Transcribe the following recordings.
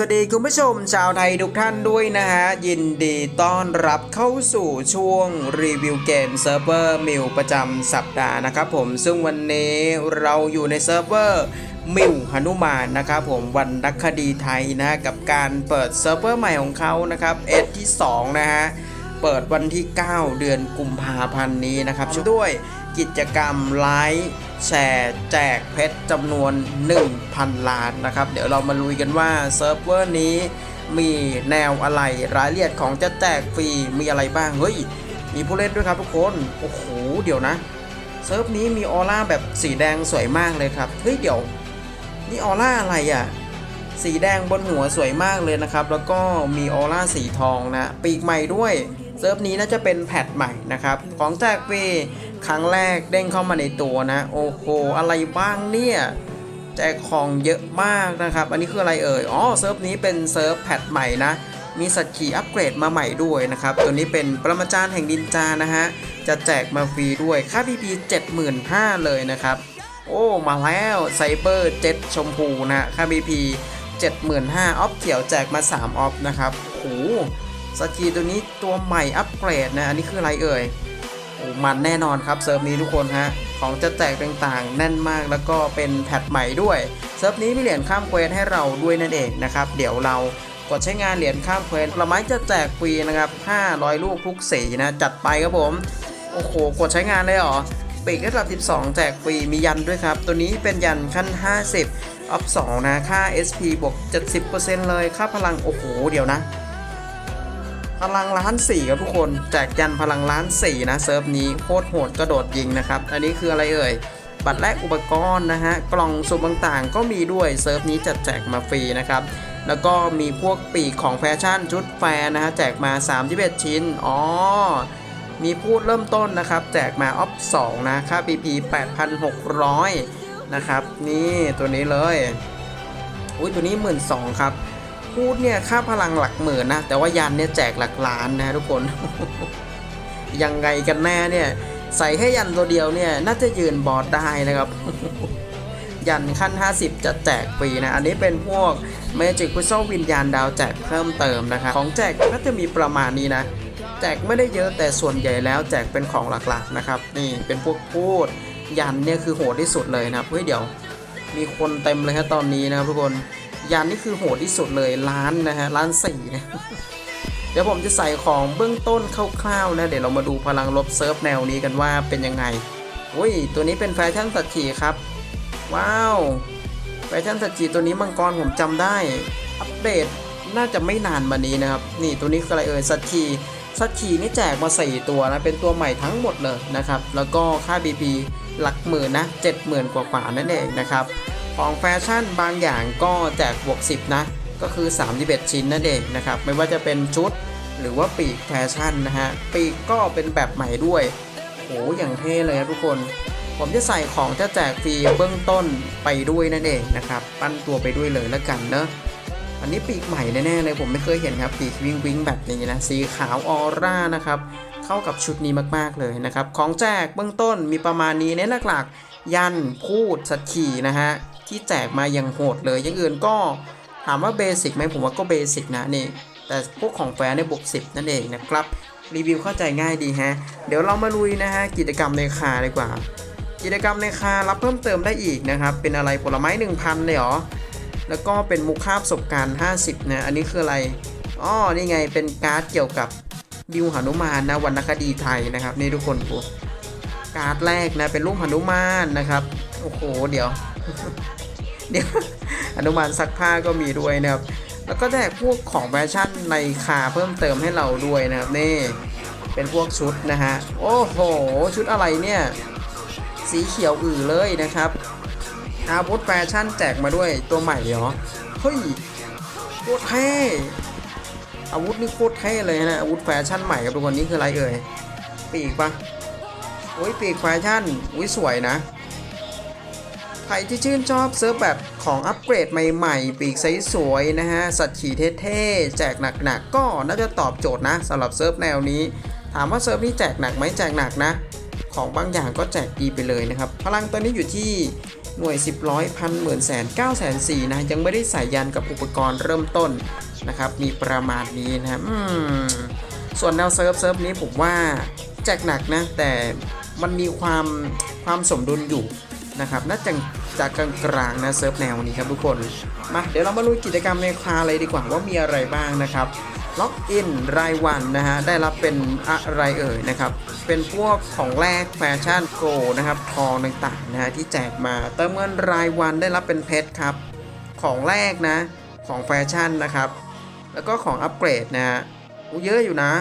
สวัสดีคุณผู้ชมชาวไทยทุกท่านด้วยนะฮะ ยินดีต้อนรับเข้าสู่ช่วงรีวิวเกมเซิร์ฟเวอร์มิวประจำสัปดาห์นะครับผมซึ่งวันนี้เราอยู่ในเซิร์ฟเวอร์มิวหนุมานนะครับผมวันนักคดีไทยนะกับการเปิดเซิร์ฟเวอร์ใหม่ของเขานะครับเอที่ 2 นะฮะ เปิดวันที่ 9 เดือนกุมภาพันธ์นี้นะครับช่วยด้วย กิจกรรมไลค์แชร์แจกเพชรจำนวน 1,000 ล้านนะครับ เดี๋ยวเรามาลุยกันว่าเซิร์ฟเวอร์นี้มีแนวอะไรรายละเอียดของจะแจกฟรีมีอะไรบ้างเฮ้ยมีผู้เล่นด้วยครับทุกคน โอ้โห เดี๋ยวนะ เซิร์ฟนี้มีออร่าแบบสีแดงสวยมากเลยครับ เฮ้ย เดี๋ยว นี่ออร่าอะไรอะ สีแดงบนหัวสวยมากเลยนะครับ แล้วก็มีออร่าสีทองนะ ปีกใหม่ด้วย เซิร์ฟนี้น่าจะเป็นแพทใหม่นะครับ ของแจกฟรี ครั้งแรกเด้งเข้ามาในตัวนะ โอ้โห อะไรบ้างเนี่ยแจกของเยอะมากนะครับ อันนี้คืออะไรเอ่ย อ๋อ เซิร์ฟนี้เป็นเซิร์ฟแพทใหม่นะ มีสัตว์ขี่อัปเกรดมาใหม่ด้วยนะครับ ตัวนี้เป็นประมาจารย์แห่งดินจานะฮะ จะแจกมาฟรีด้วย ค่า PP 75,000เลยนะครับ โอ้ มาแล้วไซเบอร์เจ็ตชมพูนะ ค่า BP 75,000ออฟเขียวแจกมา3ออฟนะครับโอ้สกีตัวนี้ตัวใหม่อัปเกรดนะ อันนี้คืออะไรเอ่ย มันแน่นอนครับเซิร์ฟนี้ทุกคนฮะของจะแจกต่างๆ แน่นมากแล้วก็เป็นแพทใหม่ด้วยเซิร์ฟนี้มีเหรียญข้ามเควสให้เราด้วยนั่นเองนะครับเดี๋ยวเรากดใช้งานเหรียญข้ามเควสผลไม้จะแจกฟรีนะครับ500 ลูกทุกสีนะจัดไปครับผมโอ้โหกดใช้งานเลยเหรอปีกระดับ 12 แจกฟรีมียันด้วยครับ ตัวนี้เป็นยันขั้น 50 อัพ 2 นะ ค่า SP บวก 70%เลย ค่าพลัง โอ้โห เดี๋ยวนะ พลังล้านสี่ครับทุกคนแจกยันพลังล้านสี่นะเซิร์ฟนี้โคตรโหดกระโดดยิงนะครับอันนี้คืออะไรเอ่ยบัตรแลกอุปกรณ์นะฮะกล่องสุ่มต่างๆ ก็มีด้วยเซิร์ฟนี้จะแจกมาฟรีนะครับแล้วก็มีพวกปีกของแฟชั่นชุดแฟร์นะฮะแจกมา31ชิ้นอ๋อมีพูดเริ่มต้นนะครับ แจกมาออฟ2นะค่า PP 8,600 นะครับ นี่ตัวนี้เลย อุ้ยตัวนี้ 12,000ครับ พูดเนี่ยค่าพลังหลักหมื่นนะ แต่ว่ายันเนี่ยแจกหลักล้านนะทุกคน ยังไงกันแน่เนี่ย ใส่แค่ยันตัวเดียวเนี่ยน่าจะยืนบอสได้นะครับ ยันขั้น 50 จะแจกฟรีนะ อันนี้เป็นพวกเมจิกพุซเซวิญญาณดาวแจกเพิ่มเติมนะครับ ของแจกก็จะมีประมาณนี้นะ แจกไม่ได้เยอะแต่ส่วนใหญ่แล้วแจกเป็นของหลักๆนะครับ นี่เป็นพวกพูดยันเนี่ยคือโหดที่สุดเลยนะครับเฮ้ยเดี๋ยว มีคนเต็มเลยครับตอนนี้นะครับทุกคน ยันนี่คือโหดที่สุดเลยล้านนะฮะล้านสี่นะเดี๋ยวผมจะใส่ของเบื้องต้นคร่าวๆนะ เดี๋ยวเรามาดูพลังลบเซิร์ฟแนวนี้กันว่าเป็นยังไงอุ้ยตัวนี้เป็นแฟชั่นสัตว์ขี่ครับ ว้าวแฟชั่นสัตว์ขี่ตัวนี้มังกรผมจำได้ อัปเดตน่าจะไม่นานมานี้นะครับ นี่ตัวนี้คืออะไรเอ่ยสัตว์ขี่สัตว์ขี่นี่แจกมา 4 ตัวนะเป็นตัวใหม่ทั้งหมดเลยนะครับ แล้วก็ค่า BP หลักหมื่นนะ 70,000 กว่าๆนั่นเองนะครับ ของแฟชั่นบางอย่างก็แจกบวก 10 นะ ก็คือ 31 ชิ้นนั่นเองนะครับ ไม่ว่าจะเป็นชุดหรือว่าปีกแฟชั่นนะฮะ ปีกก็เป็นแบบใหม่ด้วยโหอย่างเท่เลยครับทุกคน ผมจะใส่ของจะแจกฟรีเบื้องต้นไปด้วยนั่นเองนะครับ ปั้นตัวไปด้วยเลยแล้วกันเนอะอันนี้ปีกใหม่แน่ๆเลยผมไม่เคยเห็นครับปีกวิงวิงแบบนี้นะสีขาวออร่านะครับเข้ากับชุดนี้มากๆเลยนะครับ ของแจกเบื้องต้นมีประมาณนี้เน้นหลักๆยันพูดสัตว์ขี่นะฮะ ที่แจกมาอย่างโหดเลยอย่างอื่นก็ถามว่าเบสิกไหมผมว่าก็เบสิกนะนี่ แต่พวกของแฟร์ในบวก10 นั่นเองนะครับ รีวิวเข้าใจง่ายดีฮะ เดี๋ยวเรามาลุยนะฮะ กิจกรรมในคาดีกว่า กิจกรรมในคารับเพิ่มเติมได้อีกนะครับ เป็นอะไรผลไม้ 1,000เลยเหรอ แล้วก็เป็นมุกค่าประสบการณ์ 50 นะ อันนี้คืออะไรอ๋อนี่ไงเป็นการ์ดเกี่ยวกับบิวหนุมานนะวรรณคดีไทยนะครับ นี่ทุกคนดูการ์ดแรกนะเป็นรูปหนุมานนะครับโอ้โหเดี๋ยว เดี๋ยวหนุมานซักผ้าก็มีด้วยนะครับ แล้วก็แจกพวกของแฟชั่นในคาเพิ่มเติมให้เราด้วยนะครับนี่เป็นพวกชุดนะฮะโอ้โห ชุดอะไรเนี่ยสีเขียวอื่อเลยนะครับอาวุธแฟชั่นแจกมาด้วยตัวใหม่เหรอเฮ้ยโคตรเท่อาวุธนี่โคตรเท่เลยนะอาวุธแฟชั่นใหม่กับทุกคนนี่คืออะไรเอ่ยปีกปะโอ้ยปีกแฟชั่นอุ้ยสวยนะ ใครที่ชื่นชอบเซิร์ฟแบบของอัปเกรดใหม่ๆ ปีกสวยๆนะฮะ สัตว์ขี่เท่ๆ แจกหนักๆ ก็น่าจะตอบโจทย์นะสำหรับเซิร์ฟแนวนี้ ถามว่าเซิร์ฟนี้แจกหนักไหมแจกหนักนะ ของบางอย่างก็แจกดีไปเลยนะครับ พลังตอนนี้อยู่ที่หน่วย 10ร้อยพันหมื่นแสนเก้าแสนสี่นะ ยังไม่ได้ใส่ยันกับอุปกรณ์เริ่มต้นนะครับ มีประมาณนี้นะอืมส่วนแนวเซิร์ฟเซิร์ฟนี้ผมว่าแจกหนักนะ แต่มันมีความความสมดุลอยู่ นะครับน่าจะจากกลางๆนะเซิร์ฟแนวนี้ครับทุกคนมาเดี๋ยวเรามาลุยกิจกรรมในคลาเลยดีกว่าว่ามีอะไรบ้างนะครับล็อกอินรายวันนะฮะได้รับเป็นอะไรเอ่ยนะครับ เป็นพวกของแรกแฟชั่นโกนะครับทองต่างๆนะฮะที่แจกมาเติมเงินรายวันได้รับเป็นเพชรครับ ของแรกนะ ของแฟชั่นนะครับ แล้วก็ของอัปเกรดนะฮะอู้เยอะอยู่นะ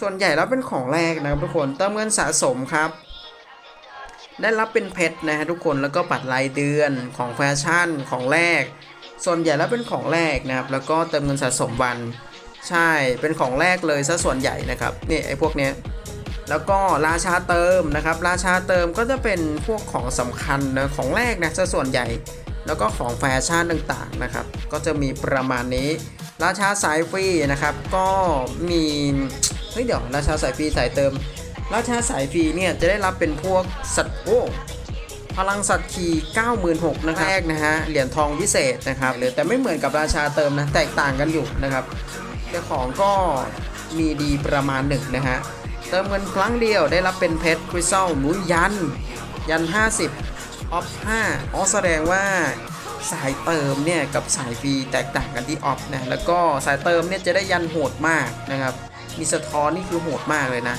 ส่วนใหญ่แล้วเป็นของแรกนะครับทุกคนเติมเงินสะสมครับ ได้รับเป็นเพชรนะฮะทุกคนแล้วก็บัตรายเดือนของแฟชั่นของแรก ส่วนใหญ่แล้วเป็นของแรกนะครับ แล้วก็เติมเงินสะสมวัน ใช่เป็นของแรกเลยซะส่วนใหญ่นะครับนี่ไอ้พวกเนี้ยแล้วก็ราชาเติมนะครับ ราชาเติมก็จะเป็นพวกของสำคัญนะของแรกนะซะส่วนใหญ่ แล้วก็ของแฟชั่นต่างๆนะครับ ก็จะมีประมาณนี้ ราชาสายฟรีนะครับ ก็มีเฮ้ยเดี๋ยวราชาสายฟรีสายเติม ราชาสายฟรีเนี่ยจะได้รับเป็นพวกสัตว์โอ้พลังสัตว์คี96,000นะครับแรกนะฮะ เหรียญทองวิเศษนะครับหรือแต่ไม่เหมือนกับราชาเติมนะ แตกต่างกันอยู่นะครับแต่ของก็มีดีประมาณหนึ่งนะฮะ เติมเงินครั้งเดียวได้รับเป็นเพชรคริสตัลหมุนยัน ยัน 50ออฟ5อ๋อแสดงว่าสายเติมเนี่ยกับสายฟรีแตกต่างกันที่ออฟนะ แล้วก็สายเติมเนี่ยจะได้ยันโหดมากนะครับ มีสะท้อนนี่คือโหดมากเลยนะ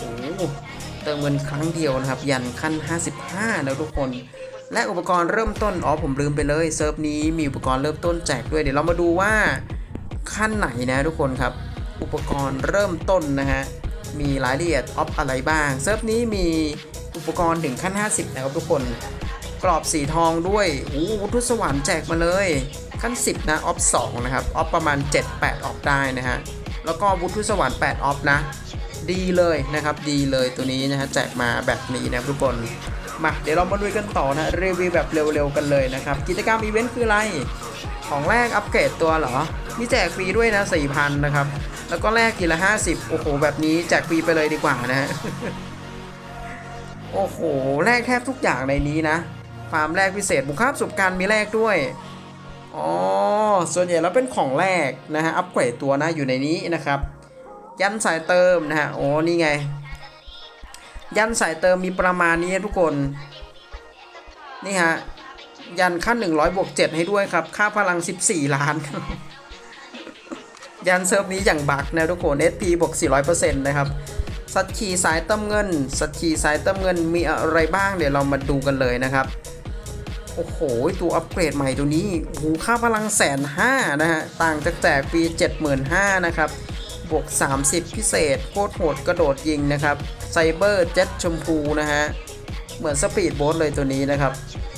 โอ้เติมเงินครั้งเดียวนะครับ ยันขั้น 55นะทุกคน และอุปกรณ์เริ่มต้น อ๋อผมลืมไปเลยเซิร์ฟนี้มีอุปกรณ์เริ่มต้นแจกด้วย เดี๋ยวเรามาดูว่าขั้นไหนนะทุกคนครับ อุปกรณ์เริ่มต้นนะฮะ มีรายละเอียดออฟอะไรบ้าง เซิร์ฟนี้มีอุปกรณ์ถึงขั้น 50 นะครับทุกคน กรอบสีทองด้วยโอ้วุฒิสวรรค์แจกมาเลยขั้น 10 นะ ออฟ 2 นะครับ ออฟประมาณ 7-8 ออฟได้นะฮะ แล้วก็วุฒิสวรรค์8ออฟนะ ดีเลยนะครับดีเลยตัวนี้นะฮะแจกมาแบบนี้นะทุกคนมาเดี๋ยวเรามาลุยกันต่อนะรีวิวแบบเร็วๆกันเลยนะครับ กิจกรรมอีเวนต์คืออะไร ของแรกอัปเกรดตัวเหรอ มีแจกฟรีด้วยนะ4,000นะครับ แล้วก็แลกทีละ 50 โอ้โห แบบนี้แจกฟรีไปเลยดีกว่านะฮะโอ้โห แลกแทบทุกอย่างในนี้นะฟาร์มแรกพิเศษบุคคาบสุบการมีแลกด้วย อ๋อ ส่วนใหญ่แล้วเป็นของแรกนะฮะ อัปเกรดตัวนะอยู่ในนี้นะครับ ยันสายเติมนะฮะโอ้นี่ไง ยันสายเติมมีประมาณนี้ทุกคน นี่ฮะ ยันขั้น 100บวก7ให้ด้วยครับ ค่าพลัง 14 ล้าน ยันเซิร์ฟนี้อย่างบักนะทุกคน SP บวก400%นะครับสัตว์ขี่สายเติมเงิน สัตว์ขี่สายเติมเงินมีอะไรบ้างเดี๋ยวเรามาดูกันเลยนะครับ โอ้โห ตัวอัปเกรดใหม่ตัวนี้โอ้โหค่าพลังแสนห้านะฮะ ต่างจากแจกฟรี75,000นะครับ บวก 30 พิเศษ โคตรโหดกระโดดยิงนะครับไซเบอร์เจ็ตชมพูนะฮะ เหมือนสปีดโบ๊ทเลยตัวนี้นะครับ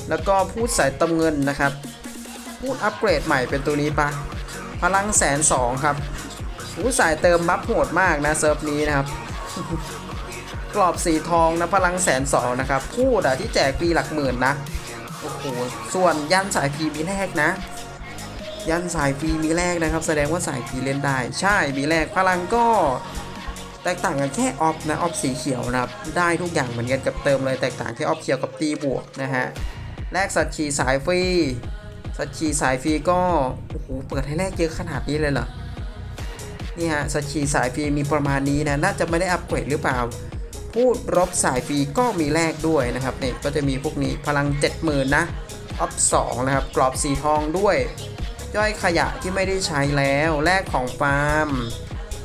แล้วก็พูดสายติมเงินนะครับ พูดอัปเกรดใหม่เป็นตัวนี้ปะพลังแสนสองครับพูดสายเติมบัฟโหดมากนะเซิร์ฟนี้นะครับ กรอบสีทองนะพลังแสนสองนะครับพูดอะที่แจกฟรีหลักหมื่นนะโอ้โหส่วนยันสายฟรีมีแรกนะ ยันสายฟรีมีแรกนะครับ แสดงว่าสายฟรีเล่นได้ ใช่มีแรกพลังก็แตกต่างกันแค่ออฟนะออฟสีเขียวนะครับ ได้ทุกอย่างเหมือนกันกับเติมเลยแตกต่างแค่ออฟเขียวกับตีบวกนะฮะแลกสัตว์ชีสายฟรีสัตว์ชีสายฟรีก็โอ้โหเปิดให้แลกเยอะขนาดนี้เลยเหรอนี่ฮะสัตว์ชีสายฟรีมีประมาณนี้นะน่าจะไม่ได้อัปเกรดหรือเปล่า พูดรบสายฟรีก็มีแลกด้วยนะครับเนี่ยก็จะมีพวกนี้พลัง 70,000นะออฟ2นะครับกรอบสีทองด้วย ย่อยขยะที่ไม่ได้ใช้แล้วแลกของฟาร์ม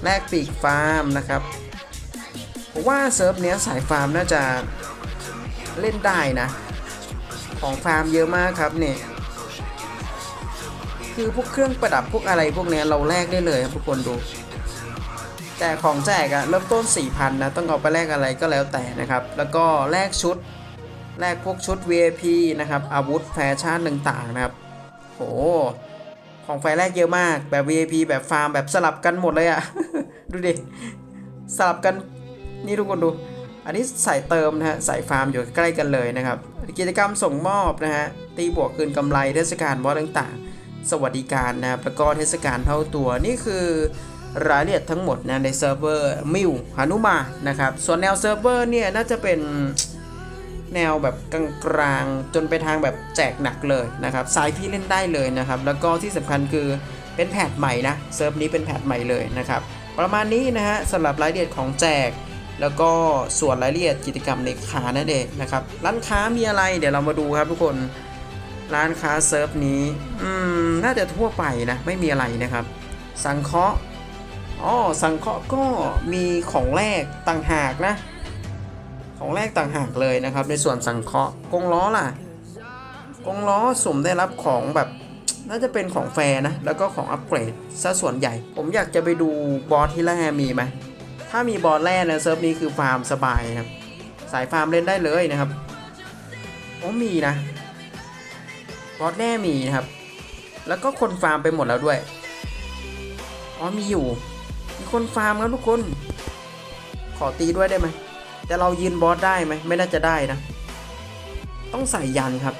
แลกปีกฟาร์มนะครับผมว่าเซิร์ฟเนี้ยสายฟาร์มน่าจะเล่นได้นะ ของฟาร์มเยอะมากครับเนี่ยคือพวกเครื่องประดับพวกอะไรพวกเนี้ยเราแลกได้เลยครับทุกคนดู แต่ของแจกอะเริ่มต้น 4,000 นะ ต้องเอาไปแลกอะไรก็แล้วแต่นะครับ แล้วก็แลกชุดแลกพวกชุด VIP นะครับ อาวุธแฟชั่นต่างๆนะครับ โห ของไฟแรกเยอะมากแบบ VIP แบบฟาร์มแบบสลับกันหมดเลยอะดูดิ สลับกันนี่ทุกคนดู อันนี้ใส่เติมนะฮะใส่ฟาร์มอยู่ใกล้กันเลยนะครับ กิจกรรมส่งมอบนะฮะ ตีบวกคืนกำไรเทศกาลบอสต่างๆ สวัสดิการนะครับแล้วก็เทศกาลเท่าตัวนี่คือรายละเอียดทั้งหมดนะในเซิร์ฟเวอร์มิวฮานุมานะครับ ส่วนแนวเซิร์ฟเวอร์เนี่ยน่าจะเป็น แนวแบบกลางๆ จนไปทางแบบแจกหนักเลยนะครับสายพี่เล่นได้เลยนะครับ แล้วก็ที่สำคัญคือเป็นแพทใหม่นะเซิร์ฟนี้เป็นแพทใหม่เลยนะครับ ประมาณนี้นะฮะสำหรับรายละเอียดของแจก แล้วก็ส่วนรายละเอียดกิจกรรมในค้านั่นเองนะครับ ร้านค้ามีอะไรเดี๋ยวเรามาดูครับทุกคนร้านค้าเซิร์ฟนี้อืมน่าจะทั่วไปนะไม่มีอะไรนะครับ สังเคราะห์อ๋อสังเคราะห์ก็มีของแรกต่างหากนะ ของแรกต่างหากเลยนะครับ ในส่วนสังเคราะห์กงล้อล่ะ กงล้อสมได้รับของแบบน่าจะเป็นของแฟร์นะ แล้วก็ของอัปเกรดซะส่วนใหญ่ ผมอยากจะไปดูบอสที่แร่มีไหมถ้ามีบอสแร่นะเซิร์ฟนี้คือฟาร์มสบายครับ สายฟาร์มเล่นได้เลยนะครับโอ้มีนะบอสแร่มีนะครับ แล้วก็คนฟาร์มไปหมดแล้วด้วยอ๋อมีอยู่ มีคนฟาร์มครับทุกคน ขอตีด้วยได้ไหม แต่เรายืนบอสได้ไหมไม่น่าจะได้นะ ต้องใส่ยันครับ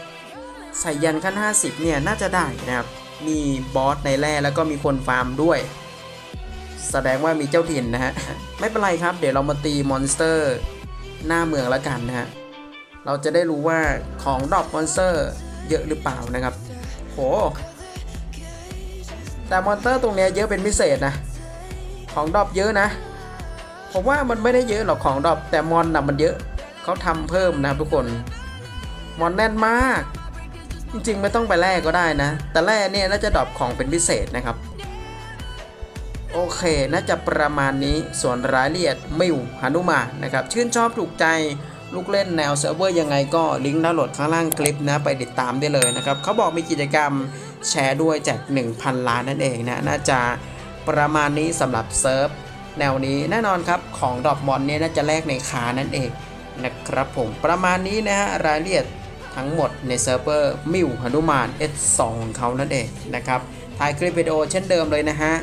ใส่ยันขั้น 50 เนี่ยน่าจะได้นะครับ มีบอสในแร่แล้วก็มีคนฟาร์มด้วย แสดงว่ามีเจ้าถิ่นนะฮะ ไม่เป็นไรครับ เดี๋ยวเรามาตีมอนสเตอร์ หน้าเมืองแล้วกันนะฮะ เราจะได้รู้ว่าของดรอปมอนสเตอร์เยอะหรือเปล่านะครับ โห แต่มอนสเตอร์ตรงเนี้ยเยอะเป็นพิเศษนะ ของดรอปเยอะนะ ผมว่ามันไม่ได้เยอะหรอกของดรอปแต่มอนนะมันเยอะเขาทำเพิ่มนะครับทุกคน มอนแน่นมาก จริงๆไม่ต้องไปแลกก็ได้นะ แต่แลกเนี่ยน่าจะดรอปของเป็นพิเศษนะครับ โอเคน่าจะประมาณนี้ส่วนรายละเอียดมิวหนุมานนะครับชื่นชอบถูกใจลูกเล่นแนวเซิร์ฟเวอร์ยังไงก็ลิงก์ดาวน์โหลดข้างล่างคลิปนะไปติดตามได้เลยนะครับเขาบอกมีกิจกรรมแชร์ด้วยแจก 1,000 ล้านนั่นเองนะน่าจะประมาณนี้สำหรับเซิร์ฟ แนวนี้แน่นอนครับของดอกมอนเนี่ยน่าจะแลกในคานั่นเองนะครับผมประมาณนี้นะฮะรายละเอียดทั้งหมดในเซิร์ฟเวอร์มิวหนุมาน S2 ของเขานั่นเองนะครับท้ายคลิปวิดีโอเช่นเดิมเลยนะฮะ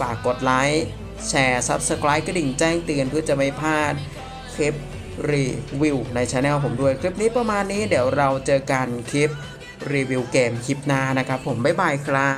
ฝากกดไลค์แชร์ Subscribe กระดิ่งแจ้งเตือนเพื่อจะไม่พลาดคลิปรีวิวในช anel ผมด้วยคลิปนี้ประมาณนี้เดี๋ยวเราเจอกันคลิปรีวิวเกมคลิปหน้านะครับผมบ๊ายบายครับ